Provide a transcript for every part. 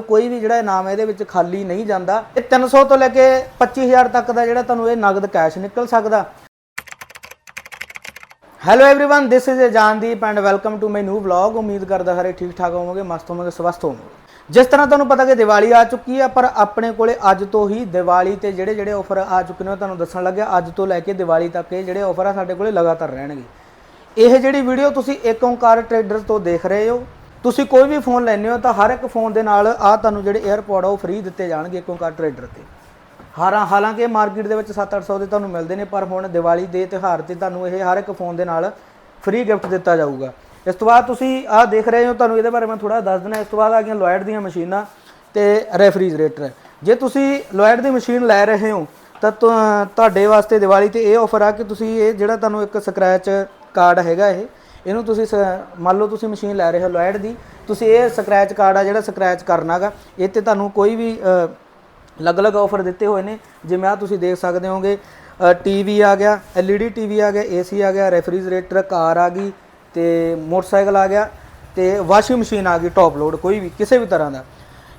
ਕੋਈ ਵੀ ਜਿਹੜਾ ਇਨਾਮ ਹੈ ਇਹਦੇ ਵਿੱਚ ਖਾਲੀ ਨਹੀਂ ਜਾਂਦਾ ਇਹ 300 ਤੋਂ ਲੈ ਕੇ 25000 ਤੱਕ ਦਾ ਜਿਹੜਾ ਤੁਹਾਨੂੰ ਇਹ ਨਗਦ ਕੈਸ਼ ਨਿਕਲ ਸਕਦਾ hello everyone this is Jandeep and welcome to my new vlog ਉਮੀਦ ਕਰਦਾ ਸਾਰੇ ਠੀਕ ਠਾਕ ਹੋਵੋਗੇ ਮਸਤ ਹੋਵੋਗੇ ਸਵਸਥ ਹੋਵੋਗੇ ਜਿਸ ਤਰ੍ਹਾਂ ਤੁਹਾਨੂੰ ਪਤਾ ਕਿ ਦੀਵਾਲੀ ਆ ਚੁੱਕੀ ਹੈ ਪਰ ਆਪਣੇ ਕੋਲੇ ਅੱਜ ਤੋਂ ਹੀ ਦੀਵਾਲੀ ਤੇ ਜਿਹੜੇ ਜਿਹੜੇ ਆਫਰ ਆ ਚੁੱਕੇ ਨੇ ਉਹ ਤੁਹਾਨੂੰ ਦੱਸਣ ਲੱਗਿਆ ਅੱਜ ਤੋਂ ਲੈ ਕੇ ਦੀਵਾਲੀ ਤੱਕ ਇਹ ਜਿਹੜੇ ਆਫਰ ਆ ਸਾਡੇ ਕੋਲੇ ਲਗਾਤਾਰ ਰਹਿਣਗੇ ਇਹ ਜਿਹੜੀ ਵੀਡੀਓ ਤੁਸੀਂ ਏਕ ਓਂਕਾਰ ਟ੍ਰੇਡਰ ਤੋਂ ਦੇਖ ਰਹੇ ਹੋ ਤੁਸੀਂ ਕੋਈ ਵੀ ਫੋਨ ਲੈਂਦੇ ਹੋ ਤਾਂ ਹਰ ਇੱਕ ਫੋਨ ਦੇ ਨਾਲ ਆ ਤੁਹਾਨੂੰ ਜਿਹੜੇ 에ਅਰਪੋਡ ਆ ਉਹ ਫ੍ਰੀ ਦਿੱਤੇ ਜਾਣਗੇ ਏਕ ਓਂਕਾਰ ਟ੍ਰੇਡਰ ਤੇ। ਹਾਰਾਂ ਹਾਲਾਂਕਿ ਮਾਰਕੀਟ ਦੇ ਵਿੱਚ 7-800 ਦੇ ਤੁਹਾਨੂੰ ਮਿਲਦੇ ਨੇ, ਪਰ ਹੁਣ ਦੀਵਾਲੀ ਦੇ ਤਿਉਹਾਰ ਤੇ ਤੁਹਾਨੂੰ ਇਹ ਹਰ ਇੱਕ ਫੋਨ ਦੇ ਨਾਲ ਫ੍ਰੀ ਗਿਫਟ ਦਿੱਤਾ ਜਾਊਗਾ। ਇਸ ਤੋਂ ਬਾਅਦ ਤੁਸੀਂ ਆਹ ਦੇਖ ਰਹੇ ਹੋ, ਤੁਹਾਨੂੰ ਇਹਦੇ ਬਾਰੇ ਮੈਂ ਥੋੜਾ ਦੱਸ ਦਿੰਦਾ। ਇਸ ਤੋਂ ਬਾਅਦ ਆ ਗਈਆਂ ਲੋਇਡ ਦੀਆਂ ਮਸ਼ੀਨਾਂ ਤੇ ਰੈਫਰੀਜਰੇਟਰ ਜੇ ਤੁਸੀਂ ਲੋਇਡ ਦੀ ਮਸ਼ੀਨ ਲੈ ਰਹੇ ਹੋ, ਤਾਂ ਤੁਹਾਡੇ ਵਾਸਤੇ ਦੀਵਾਲੀ ਤੇ ਇਹ ਆਫਰ ਆ ਕਿ ਤੁਸੀਂ ਇਹ ਜਿਹੜਾ ਤੁਹਾਨੂੰ ਇੱਕ ਸਕ੍ਰੈਚ ਕਾਰਡ ਹੈਗਾ ਇਹ ਇਹਨੂੰ ਤੁਸੀਂ ਸ- ਮੰਨ ਲਓ ਤੁਸੀਂ ਮਸ਼ੀਨ ਲੈ ਰਹੇ ਹੋ ਲੋਇਡ ਦੀ, ਤੁਸੀਂ ਇਹ ਸਕ੍ਰੈਚ ਕਾਰਡ ਆ ਜਿਹੜਾ ਸਕ੍ਰੈਚ ਕਰਨਾਗਾ, ਇਹ ਤੇ ਤੁਹਾਨੂੰ ਕੋਈ ਵੀ ਅਲੱਗ-ਅਲੱਗ ਆਫਰ ਦਿੱਤੇ ਹੋਏ ਨੇ, ਜਿਵੇਂ ਆ ਤੁਸੀਂ ਦੇਖ ਸਕਦੇ ਹੋਗੇ ਟੀਵੀ ਆ ਗਿਆ LED ਟੀਵੀ ਆ ਗਿਆ ਏਸੀ ਆ ਗਿਆ ਰੈਫਰੀਜਰੇਟਰ ਕਾਰ ਆ ਗਈ, ਤੇ ਮੋਟਰਸਾਈਕਲ ਆ ਗਿਆ, ਤੇ ਵਾਸ਼ਿੰਗ ਮਸ਼ੀਨ ਆ ਗਈ ਟੌਪ ਲੋਡ ਕੋਈ ਵੀ, ਕਿਸੇ ਵੀ ਤਰ੍ਹਾਂ ਦਾ।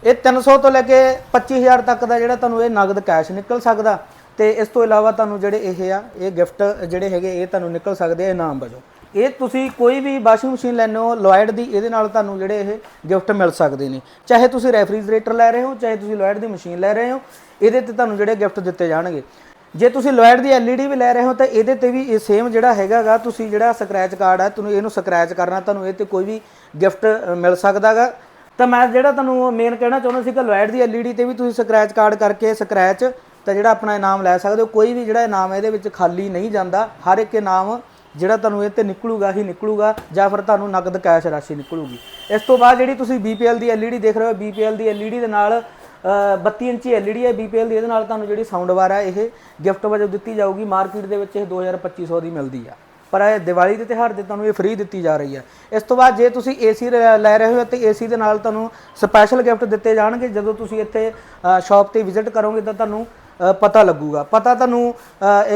ਇਹ 300 ਤੋਂ ਲੈ ਕੇ 25000 ਤੱਕ ਦਾ ਜਿਹੜਾ ਤੁਹਾਨੂੰ ਇਹ ਨਗਦ ਕੈਸ਼ ਨਿਕਲ ਸਕਦਾ, ਤੇ ਇਸ ਤੋਂ ਇਲਾਵਾ ਤੁਹਾਨੂੰ ਜਿਹੜੇ ਇਹ ਆ, ਇਹ ਗਿਫਟ ਜਿਹੜੇ ਹੈਗੇ, ਇਹ ਤੁਹਾਨੂੰ ਨਿਕਲ ਸਕਦੇ ਆ, ਇਨਾਮ ਵਜੋਂ। ਇਹ ਤੁਸੀਂ ਕੋਈ ਵੀ ਵਾਸ਼ਿੰਗ ਮਸ਼ੀਨ ਲੈਣੇ ਹੋ ਲੋਇਡ ਦੀ, ਇਹਦੇ ਨਾਲ ਤੁਹਾਨੂੰ ਜਿਹੜੇ ਇਹ ਗਿਫਟ ਮਿਲ ਸਕਦੇ ਨੇ। ਚਾਹੇ ਤੁਸੀਂ ਰੈਫਰੀਜਰੇਟਰ ਲੈ ਰਹੇ ਹੋ, ਚਾਹੇ ਤੁਸੀਂ ਲੋਇਡ ਦੀ ਮਸ਼ੀਨ ਲੈ ਰਹੇ ਹੋ, ਇਹਦੇ ਤੇ ਤੁਹਾਨੂੰ ਜਿਹੜੇ ਗਿਫਟ ਦਿੱਤੇ ਜਾਣਗੇ। ਜੇ ਤੁਸੀਂ ਲੋਇਡ ਦੀ LED ਵੀ ਲੈ ਰਹੇ ਹੋ, ਤਾਂ ਇਹਦੇ ਤੇ ਵੀ ਇਹ ਸੇਮ ਜਿਹੜਾ ਹੈਗਾਗਾ, ਤੁਸੀਂ ਜਿਹੜਾ ਸਕ੍ਰੈਚ ਕਾਰਡ ਹੈ ਤੁਹਾਨੂੰ ਇਹਨੂੰ ਸਕ੍ਰੈਚ ਕਰਨਾ, ਤੁਹਾਨੂੰ ਇਹ ਤੇ ਕੋਈ ਵੀ ਗਿਫਟ ਮਿਲ ਸਕਦਾਗਾ। ਤਾਂ ਮੈਂ ਜਿਹੜਾ ਤੁਹਾਨੂੰ ਮੇਨ ਕਹਿਣਾ ਚਾਹੁੰਦਾ ਸੀ ਕਿ ਲੋਇਡ ਦੀ LED ਤੇ ਵੀ ਤੁਸੀਂ ਸਕ੍ਰੈਚ ਕਾਰਡ ਕਰਕੇ ਸਕ੍ਰੈਚ ਤਾਂ ਜਿਹੜਾ ਆਪਣਾ ਇਨਾਮ ਲੈ ਸਕਦੇ ਹੋ। ਕੋਈ ਵੀ ਜਿਹੜਾ ਇਨਾਮ ਇਹਦੇ ਵਿੱਚ ਖਾਲੀ ਨਹੀਂ ਜਾਂਦਾ, ਹਰ ਇੱਕ ਇਨਾਮ ਜਿਹੜਾ ਤੁਹਾਨੂੰ ਇਹ ਤੇ ਨਿਕਲੂਗਾ ਹੀ ਨਿਕਲੂਗਾ ਜਾਂ ਫਿਰ ਤੁਹਾਨੂੰ ਨਗਦ ਕੈਸ਼ ਰਾਸ਼ੀ ਨਿਕਲੂਗੀ। ਇਸ ਤੋਂ ਬਾਅਦ ਜਿਹੜੀ ਤੁਸੀਂ BPL ਦੀ LED ਦੇਖ ਰਹੇ ਹੋ BPL ਦੀ LED ਦੇ ਨਾਲ ਅ, 32 ਇੰਚੀ LED ਹੈ BPL ਦੀ ਇਹਦੇ ਨਾਲ ਤੁਹਾਨੂੰ ਜਿਹੜੀ ਸਾਊਂਡ ਬਾਰ ਹੈ ਇਹ ਗਿਫਟ ਵਜੋਂ ਦਿੱਤੀ ਜਾਊਗੀ। ਮਾਰਕੀਟ ਦੇ ਵਿੱਚ ਇਹ 2250 ਦੀ ਮਿਲਦੀ ਆ। ਪਰ ਇਹ ਦੀਵਾਲੀ ਦੇ ਤਿਉਹਾਰ ਤੇ ਤੁਹਾਨੂੰ ਇਹ ਫ੍ਰੀ ਦਿੱਤੀ ਜਾ ਰਹੀ ਹੈ। ਇਸ ਤੋਂ ਬਾਅਦ ਜੇ ਤੁਸੀਂ AC ਲੈ ਰਹੇ ਹੋ ਤੇ AC ਦੇ ਨਾਲ ਤੁਹਾਨੂੰ ਸਪੈਸ਼ਲ ਗਿਫਟ ਦਿੱਤੇ ਜਾਣਗੇ। ਜਦੋਂ ਤੁਸੀਂ ਇੱਥੇ ਸ਼ਾਪ ਤੇ ਵਿਜ਼ਿਟ ਕਰੋਗੇ ਤਾਂ ਤੁਹਾਨੂੰ ਪਤਾ ਲੱਗੂਗਾ। ਪਤਾ ਤੁਹਾਨੂੰ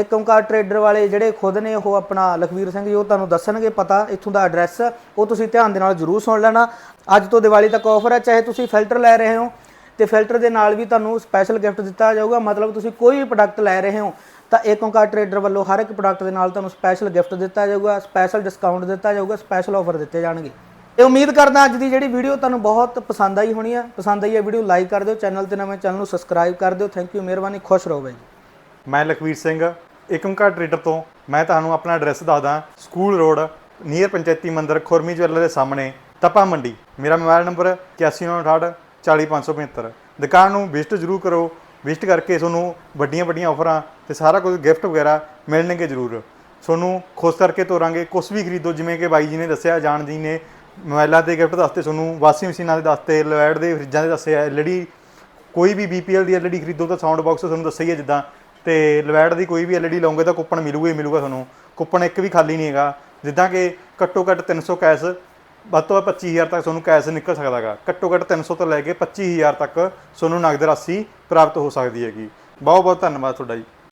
ਇੱਕ ਓਂਕਾਰ ਟਰੇਡਰ ਵਾਲੇ ਜਿਹੜੇ ਖੁਦ ਨੇ, ਉਹ ਆਪਣਾ ਲਖਵੀਰ ਸਿੰਘ ਜੀ, ਉਹ ਤੁਹਾਨੂੰ ਦੱਸਣਗੇ ਪਤਾ ਇੱਥੋਂ ਦਾ ਐਡਰੈਸ ਉਹ ਤੁਸੀਂ ਧਿਆਨ ਦੇ ਨਾਲ ਜ਼ਰੂਰ ਸੁਣ ਲੈਣਾ। ਅੱਜ ਤੋਂ ਦੀਵਾਲੀ ਤੱਕ ਆਫਰ ਹੈ, ਚਾਹੇ ਤੁਸੀਂ ਫਿਲਟਰ ਲੈ ਰਹੇ ਹੋ, ਤੇ ਫਿਲਟਰ ਦੇ ਨਾਲ ਵੀ ਤੁਹਾਨੂੰ ਸਪੈਸ਼ਲ ਗਿਫਟ ਦਿੱਤਾ ਜਾਊਗਾ। ਮਤਲਬ ਤੁਸੀਂ ਕੋਈ ਵੀ ਪ੍ਰੋਡਕਟ ਲੈ ਰਹੇ ਹੋ, ਤਾਂ ਇੱਕ ਓਂਕਾਰ ਟਰੇਡਰ ਵੱਲੋਂ ਹਰ ਇੱਕ ਪ੍ਰੋਡਕਟ ਦੇ ਨਾਲ ਤੁਹਾਨੂੰ ਸਪੈਸ਼ਲ ਗਿਫਟ ਦਿੱਤਾ ਜਾਊਗਾ ਸਪੈਸ਼ਲ ਡਿਸਕਾਊਂਟ ਦਿੱਤਾ ਜਾਊਗਾ ਸਪੈਸ਼ਲ ਆਫਰ ਦਿੱਤੇ ਜਾਣਗੇ। ਤੇ ਉਮੀਦ ਕਰਦਾ ਅੱਜ ਦੀ ਜਿਹੜੀ ਵੀਡੀਓ ਤੁਹਾਨੂੰ ਬਹੁਤ ਪਸੰਦ ਆਈ ਹੋਣੀ ਹੈ ਪਸੰਦ ਆਈ ਹੈ ਵੀਡੀਓ ਲਾਈਕ ਕਰ ਦਿਓ ਚੈਨਲ ਤੇ ਨਵੇਂ ਚੈਨਲ ਨੂੰ ਸਬਸਕ੍ਰਾਈਬ ਕਰ ਦਿਓ। ਥੈਂਕ ਯੂ ਮਿਹਰਬਾਨੀ, ਖੁਸ਼ ਰਹੋ ਬਾਈ ਜੀ। ਮੈਂ ਲਖਵੀਰ ਸਿੰਘ ਏਕਮਕਾਰ ਟਰੇਡਰ ਤੋਂ। ਮੈਂ ਤੁਹਾਨੂੰ ਆਪਣਾ ਐਡਰੈਸ ਦੱਸਦਾ, ਸਕੂਲ ਰੋਡ, ਨੀਅਰ ਪੰਚਾਇਤੀ ਮੰਦਿਰ, ਖੁਰਮੀ ਜਵੈਲਰ ਦੇ ਸਾਹਮਣੇ, ਤਪਾ ਮੰਡੀ। ਮੇਰਾ ਮੋਬਾਈਲ ਨੰਬਰ 8198 40575 ਦੁਕਾਨ ਨੂੰ ਵਿਜ਼ਿਟ ਜ਼ਰੂਰ ਕਰੋ। ਵਿਜ਼ਿਟ ਕਰਕੇ ਤੁਹਾਨੂੰ ਵੱਡੀਆਂ ਵੱਡੀਆਂ ਆਫਰਾਂ ਤੇ ਸਾਰਾ ਕੁਝ ਗਿਫਟ ਵਗੈਰਾ ਮਿਲਣਗੇ ਜ਼ਰੂਰ। ਤੁਹਾਨੂੰ ਖੁਸ਼ ਕਰਕੇ ਤੋਰਾਂਗੇ। ਕੁਝ ਵੀ ਖਰੀਦੋ, ਜਿਵੇਂ ਕਿ ਬਾਈ ਜੀ ਨੇ ਦੱਸਿਆ, ਜਾਣ ਜੀ ਨੇ ਮੋਬਾਈਲਾਂ ਤੇ ਗਿਫਟ ਦੱਸਤੇ ਤੁਹਾਨੂੰ ਵਾਸ਼ਿੰਗ ਮਸ਼ੀਨਾਂ ਦੇ ਦੱਸਤੇ ਲੋਇਡ ਦੇ ਫਰਿੱਜਾਂ ਦੇ ਦੱਸੇ ਐਲਈਡੀ ਕੋਈ ਵੀ BPL ਦੀ LED ਖਰੀਦੋ ਤਾਂ ਸਾਊਂਡ ਬਾਕਸ ਤੁਹਾਨੂੰ ਦੱਸਿਆ ਹੀ ਹੈ ਜਿੱਦਾਂ। ਤੇ ਲਵੈਡ ਦੀ ਕੋਈ ਵੀ LED ਲਓਗੇ ਤਾਂ ਕੂਪਨ ਮਿਲੂਗਾ ਹੀ ਮਿਲੂਗਾ ਤੁਹਾਨੂੰ ਕੂਪਨ ਇੱਕ ਵੀ ਖਾਲੀ ਨਹੀਂ ਹੈਗਾ। ਜਿੱਦਾਂ ਕਿ ਘੱਟੋ ਘੱਟ 300 ਕੈਸ਼, ਵੱਧ ਤੋਂ ਵੱਧ 25000 ਤੱਕ ਤੁਹਾਨੂੰ ਕੈਸ਼ ਨਿਕਲ ਸਕਦਾਗਾ ਘੱਟੋ ਘੱਟ 300 ਤੋਂ ਲੈ ਕੇ 25000 ਤੱਕ ਤੁਹਾਨੂੰ ਨਗਦ ਰਾਸ਼ੀ ਪ੍ਰਾਪਤ ਹੋ ਸਕਦੀ ਹੈਗੀ। ਬਹੁਤ ਬਹੁਤ ਧੰਨਵਾਦ ਤੁਹਾਡਾ ਜੀ।